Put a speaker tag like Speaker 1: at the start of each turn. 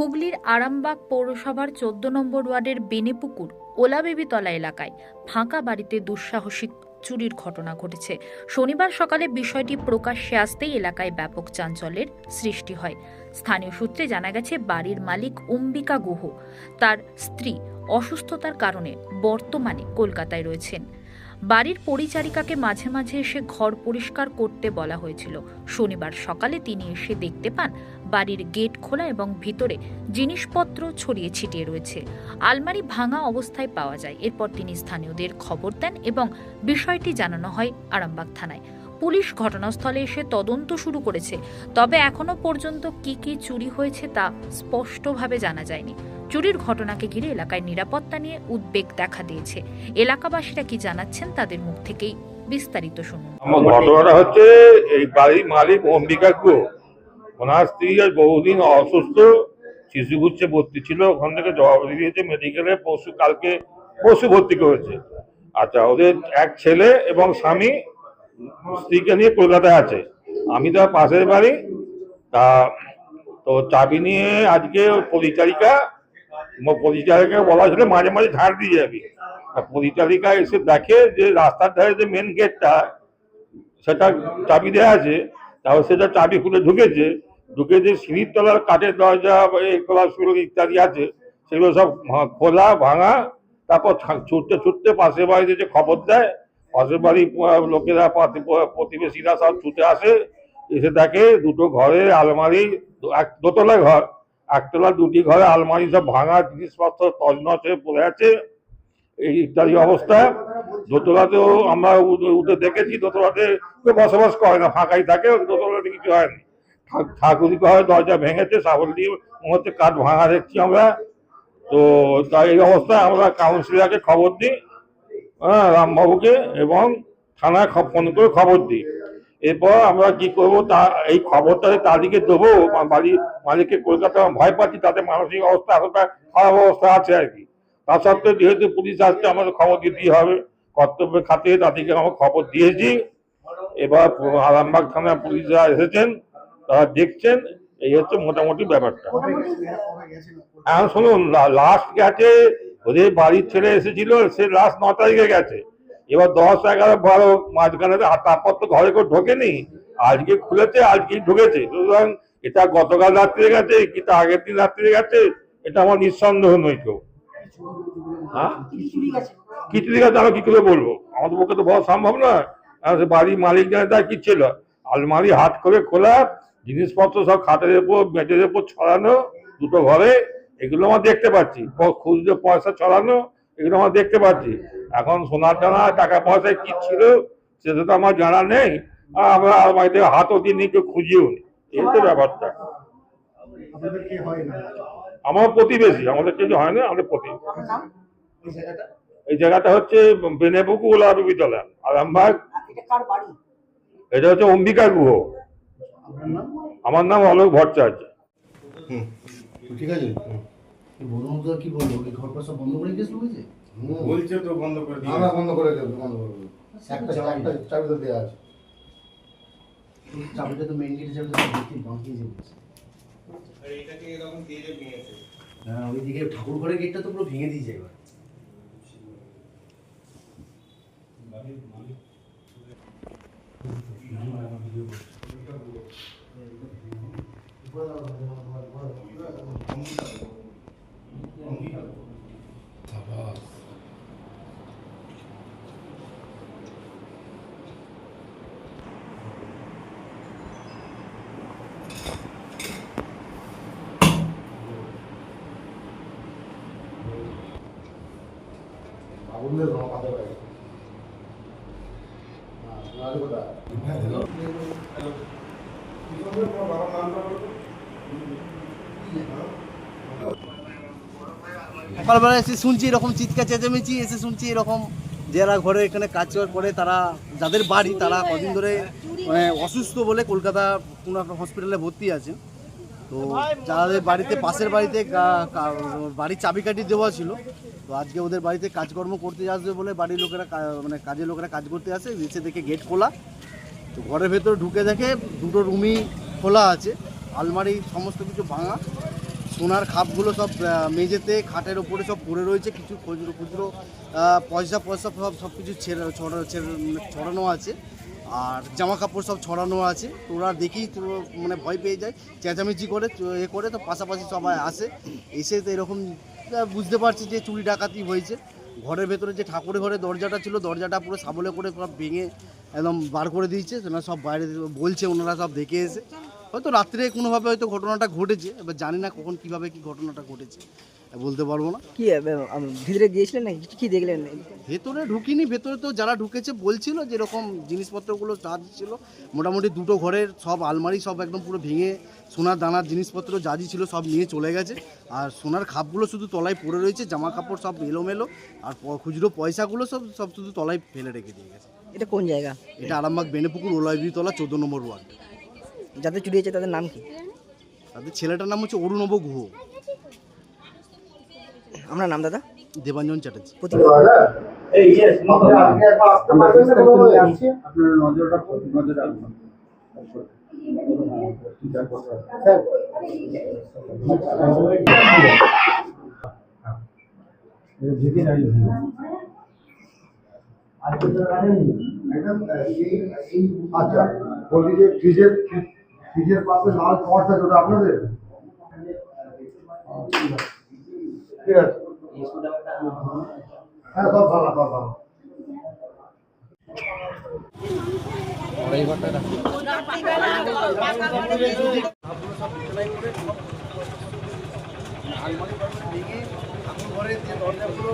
Speaker 1: হুগলির আরামবাগ পৌরসভার চোদ্দ নম্বর ওয়ার্ডের বেনেপুকুর, ওলাবেবিতলা এলাকায় ফাঁকা বাড়িতে দুঃসাহসিক চুরির ঘটনা ঘটেছে। শনিবার সকালে বিষয়টি প্রকাশ্যে আসতেই এলাকায় ব্যাপক চাঞ্চল্যের সৃষ্টি হয়। স্থানীয় সূত্রে জানা গেছে, বাড়ির মালিক অম্বিকা গুহ। তার স্ত্রী অসুস্থতার কারণে বর্তমানে কলকাতায় রয়েছেন। বাড়ির পরিচারিকাকে মাঝে মাঝে এসে ঘর পরিষ্কার করতে বলা হয়েছিল। শনিবার সকালে তিনি এসে দেখতে পান বাড়ির গেট খোলা এবং ভিতরে জিনিসপত্র ছড়িয়ে ছিটিয়ে রয়েছে। আলমারি ভাঙা অবস্থায় পাওয়া যায়। এরপর তিনি স্থানীয়দের খবর দেন এবং বিষয়টি জানানো হয় আরামবাগ থানায়। পুলিশ ঘটনাস্থলে এসে তদন্ত শুরু করেছে। তবে এখনও পর্যন্ত কি কি চুরি হয়েছে তা স্পষ্টভাবে জানা যায়নি। চুরির ঘটনাকে ঘিরে এলাকায় নিরাপত্তা নিয়ে উদ্বেগ দেখা দিয়েছে। এলাকাবাসীরা কি জানাচ্ছেন তাদের মুখ থেকেই বিস্তারিত শুনুন।
Speaker 2: ঘটনাটা হচ্ছে, এই বাড়ির মালিক অম্বিকা গুহ ওনার স্ত্রী আজ বহুদিন অসুস্থ, শিশু শিশুগুচ্ছে ভর্তি ছিল, ওখান থেকে জবাব দিয়েছে মেডিকেলে পশু কালকে পশু ভর্তি করেছে। আচ্ছা ওদের এক ছেলে এবং স্বামী স্ত্রীকে নিয়ে কলকাতায় আছে। আমি তো পাশের বাড়ি। তা, তো চাবি নিয়ে আজকে পরিচারিকা পরিচারিকা বলা ছিল মাঝে মাঝে ঝাড় দিয়ে যাবি। তা পরিচারিকা এসে দেখে যে রাস্তার ধারে যে মেন গেটটা সেটা চাবি দেওয়া আছে তাহলে সেটা চাবি খুলে ঢুকেছে ঢুকে যে সিঁড়ির তলার কাঠের দরজা ক্লাসগুলো ইত্যাদি আছে সেগুলো সব খোলা ভাঙা তারপর ছুটতে ছুটতে পাশের বাড়িতে যে খবর দেয় পাশের আহ, লোকেরা প্রতিবেশীরা সব ছুটে আসে এসে দেখে দুটো ঘরে আলমারি দোতলা ঘর একতলা দুটি ঘরে আলমারি সব ভাঙা, জিনিসপত্র তছনছ হয়ে পড়ে আছে। এই ইত্যাদি অবস্থা। দোতলাতেও আমরা উঠে- দেখেছি, দোতলাতে কেউ বসবাস করে না, ফাঁকাই থাকে, দোতলাতে কিছু হয়নি ঠাকুরি ঘরে দরজা ভেঙেছে, সাবল দিয়ে হচ্ছে কাঠ ভাঙা দেখছি আমরা। তো তাই এই অবস্থায় আমরা কাউন্সিলারকে খবর দিই হ্যাঁ রামবাবুকে এবং থানায় ফোন করে খবর দিই। এরপর আমরা কি করব? তা, এই খবরটা তাদেরকে দেবো। বাড়ি, মালিককে কলকাতা ভয় পাচ্ছি তাতে মানসিক অবস্থা এতটা খারাপ অবস্থা আছে আর কি। তা সত্ত্বেও যেহেতু পুলিশ আসছে, আমাদের খবর দিতেই হবে। কর্তব্যের খাতে তাদেরকে আমরা খবর দিয়েছি। এবার আরামবাগ থানার পুলিশরা এসেছেন, তারা দেখছেন। এই হচ্ছে মোটামুটি ব্যাপারটা। এখন শুনুন লাস্ট গেছে, ওদের বাড়ির ছেলে এসেছিল, সে লাস্ট ন তারিখে গেছে। এবার দশ এগারো বারো মাঝখানে তারপর তো ঘরে কেউ ঢোকেনি। আজকে খুলেছে আজকেই ঢুকেছে। সুতরাং এটা গতকাল রাত্রে গেছে, কি তা আগের দিন রাত্রে গেছে, এটা আমার নিঃসন্দেহ নয় কেউ। হ্যাঁ? কিছু দিকে আমি কি করে বলব? আমাদের পক্ষে তো বলা সম্ভব নয়। বাড়ির মালিক জানে তার কি ছিল। আলমারি হাত করে খোলা, জিনিসপত্র সব খাটের উপর, বেডের উপর ছড়ানো, দুটো ঘরে, এগুলো আমার দেখতে পাচ্ছি। খুচরো পয়সা ছড়ানো এগুলো আমরা দেখতে পাচ্ছি। এখন সোনার টানা টাকা পয়সা কি ছিল সেটা তো আমার জানা নেই। আর আমরা আলমারিতে হাতও দিইনি কেউ খুঁজিও নি। এই তো ব্যাপারটা।
Speaker 3: আপনাদের কে হয় না?
Speaker 2: আমার প্রতিবেশী আমাদের কিছু হয় না আমাদের প্রতিবেশী
Speaker 3: এই জায়গাটা?
Speaker 2: হচ্ছে বেনেপুকু ওলাবিতলা আরামবাগ।
Speaker 3: এটা
Speaker 2: হচ্ছে অম্বিকা গুহ। আমার নাম অলোক ভট্টাচার্য।
Speaker 4: ঠিক আছে।
Speaker 3: বন্ধুরা কি বলব ওই ঘরটা সব বন্ধ করে গেছিল বুঝে
Speaker 5: বলছে তো বন্ধ করে দিয়ে
Speaker 4: বন্ধ করে দেবে বন্ধ করে দেবে একটা একটা চাবি তো দেওয়া আছে
Speaker 3: চাবিটা তো মেন গেটে চাবিটা তো বাঁকিয়ে যাচ্ছে
Speaker 5: আর এটাকে এরকম দিয়ে যে ভেঙেছে
Speaker 3: হ্যাঁ ওইদিকে ঠাকুর ঘরের গেটটা তো পুরো ভেঙে দিয়েছে এবার
Speaker 4: আগুনের রং কোথা
Speaker 5: বাবার
Speaker 6: সকালবেলা এসে শুনছি এরকম চিৎকার চেঁচামেচি এসে শুনছি এরকম যারা ঘরে এখানে কাজ করে তারা যাদের বাড়ি তারা কদিন ধরে মানে অসুস্থ বলে কলকাতা কোনো একটা হসপিটালে ভর্তি আছেন তো যাদের বাড়িতে, পাশের বাড়িতে বাড়ির চাবিকাঠি দেওয়া ছিল, তো আজকে ওদের বাড়িতে কাজকর্ম করতে আসবে বলে বাড়ির লোকেরা মানে কাজের লোকেরা কাজ করতে আসে, নিচে দেখে গেট খোলা। তো ঘরের ভেতরে ঢুকে দেখে দুটো রুমই খোলা আছে, আলমারি সমস্ত কিছু ভাঙা। সোনার খাপগুলো সব মেঝেতে, খাটের ওপরে সব পড়ে রয়েছে, কিছু খুচরো খুচরো পয়সা পয়সা সব সব কিছু ছেড়ে- ছড়ানো আছে। আর জামা কাপড় সব ছড়ানো আছে। তো ওরা দেখেই তো মানে ভয় পেয়ে যায়। চেঁচামেচি করে, এ করে, তো পাশাপাশি সবাই আসে। এসে তো এরকম বুঝতে পারছি যে চুরি ডাকাতি হয়েছে। ঘরের ভেতরে যে ঠাকুরের ঘরে দরজাটা ছিল, দরজাটা পুরো সাবলে করে সব ভেঙে একদম বার করে দিয়েছে। ওনারা সব বাইরে বলছে, ওনারা সব দেখে এসে। হয়তো রাত্রে কোনোভাবে হয়তো ঘটনাটা ঘটেছে, এবার জানি না কখন কীভাবে কি ঘটনাটা ঘটেছে। বলতে পারব না।
Speaker 7: কি ভিতরে গিয়েছিলেন নাকি? কি দেখলেন
Speaker 6: ভেতরে ঢুকিনি ভেতরে তো যারা ঢুকেছে বলছিল যে এরকম জিনিসপত্রগুলো যা ছিল মোটামুটি দুটো ঘরের সব আলমারি সব একদম পুরো ভেঙে সোনার দানার জিনিসপত্র যা ছিল সব নিয়ে চলে গেছে। আর সোনার খাপগুলো শুধু তলায় পড়ে রয়েছে জামা কাপড় সব এলোমেলো আর খুচরো পয়সাগুলো সব সব শুধু তলায় ফেলে রেখে দিয়ে গেছে।
Speaker 7: এটা কোন জায়গা?
Speaker 6: এটা আরামবাগ বেনেপুকুর ওলাইবিতলা চোদ্দ নম্বর ওয়ার্ড।
Speaker 7: যাদের চুরি হয়েছে তাদের নাম কি?
Speaker 6: তাদের ছেলেটার নাম হচ্ছে অরুণব গুহ।
Speaker 7: আপনার নাম দাদা?
Speaker 6: দেবাঞ্জন চ্যাটার্জি।
Speaker 7: প্রতি
Speaker 4: আপনার নজরটা নজর রাখবেন একদম এই এই আচ্ছা বলছি যে ফ্রিজের ফ্রিজের পাশে লাল পটটা যেটা আপনাদের? ঠিক আছে। হ্যাঁ সব ভালো সব ভালো।
Speaker 6: আলমারি ভেঙে ঠাকুর ঘরের যে দরজাগুলো